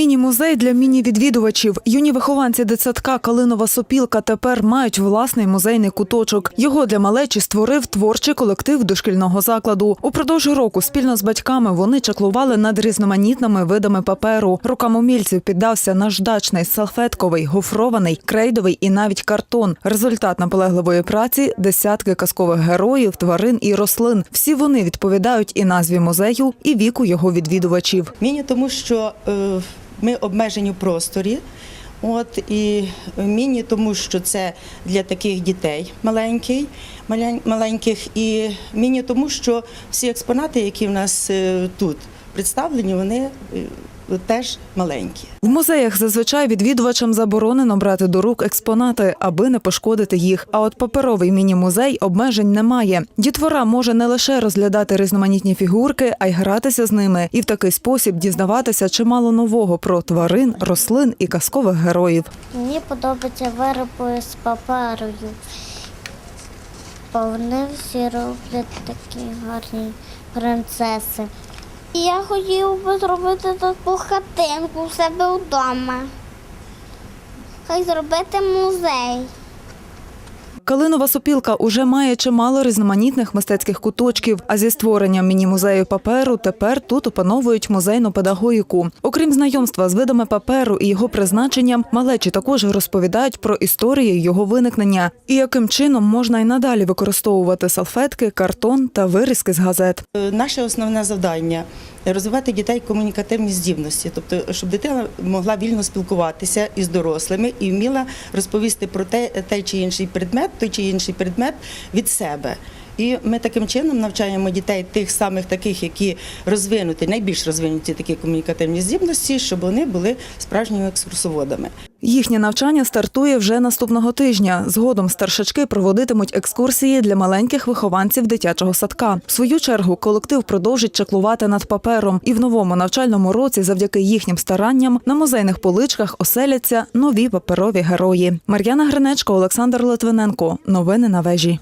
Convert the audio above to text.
Міні-музей для міні-відвідувачів. Юні вихованці дитсадка Калинова Сопілка тепер мають власний музейний куточок. Його для малечі створив творчий колектив дошкільного закладу. Упродовж року спільно з батьками вони чаклували над різноманітними видами паперу. Рукам умільців піддався наждачний, салфетковий, гофрований, крейдовий і навіть картон. Результат наполегливої праці десятки казкових героїв, тварин і рослин. Всі вони відповідають і назві музею, і віку його відвідувачів. Міні, тому що е, ми обмежені в просторі. От і міні, тому що це для таких дітей маленький, маленьких, і міні, тому що всі експонати, які в нас е, тут представлені, вони е, теж маленькі. В музеях зазвичай відвідувачам заборонено брати до рук експонати, аби не пошкодити їх. А от паперовий міні-музей обмежень немає. Дітвора може не лише розглядати різноманітні фігурки, а й гратися з ними, і в такий спосіб дізнаватися чимало нового про тварин, рослин і казкових героїв. Мені подобаються вироби з паперою. Бо вони всі роблять такі гарні принцеси. Я хотів би зробити таку хатинку у себе вдома. Хай зробити музей. Калинова сопілка уже має чимало різноманітних мистецьких куточків. А зі створенням міні-музею паперу тепер тут опановують музейну педагогіку. Окрім знайомства з видами паперу і його призначенням, малечі також розповідають про історію його виникнення і яким чином можна й надалі використовувати салфетки, картон та вирізки з газет. Е, Наше основне завдання розвивати дітей комунікативні здібності, тобто, щоб дитина могла вільно спілкуватися із дорослими і вміла розповісти про те, той чи інший предмет, той чи інший предмет від себе. І ми таким чином навчаємо дітей тих самих таких, які розвинуті, найбільш розвинуті такі комунікативні здібності, щоб вони були справжніми екскурсоводами. Їхнє навчання стартує вже наступного тижня. Згодом старшачки проводитимуть екскурсії для маленьких вихованців дитячого садка. В свою чергу колектив продовжить чаклувати над папером, і в новому навчальному році, завдяки їхнім старанням, на музейних поличках оселяться нові паперові герої. Мар'яна Гринечко, Олександр Литвиненко. Новини на вежі.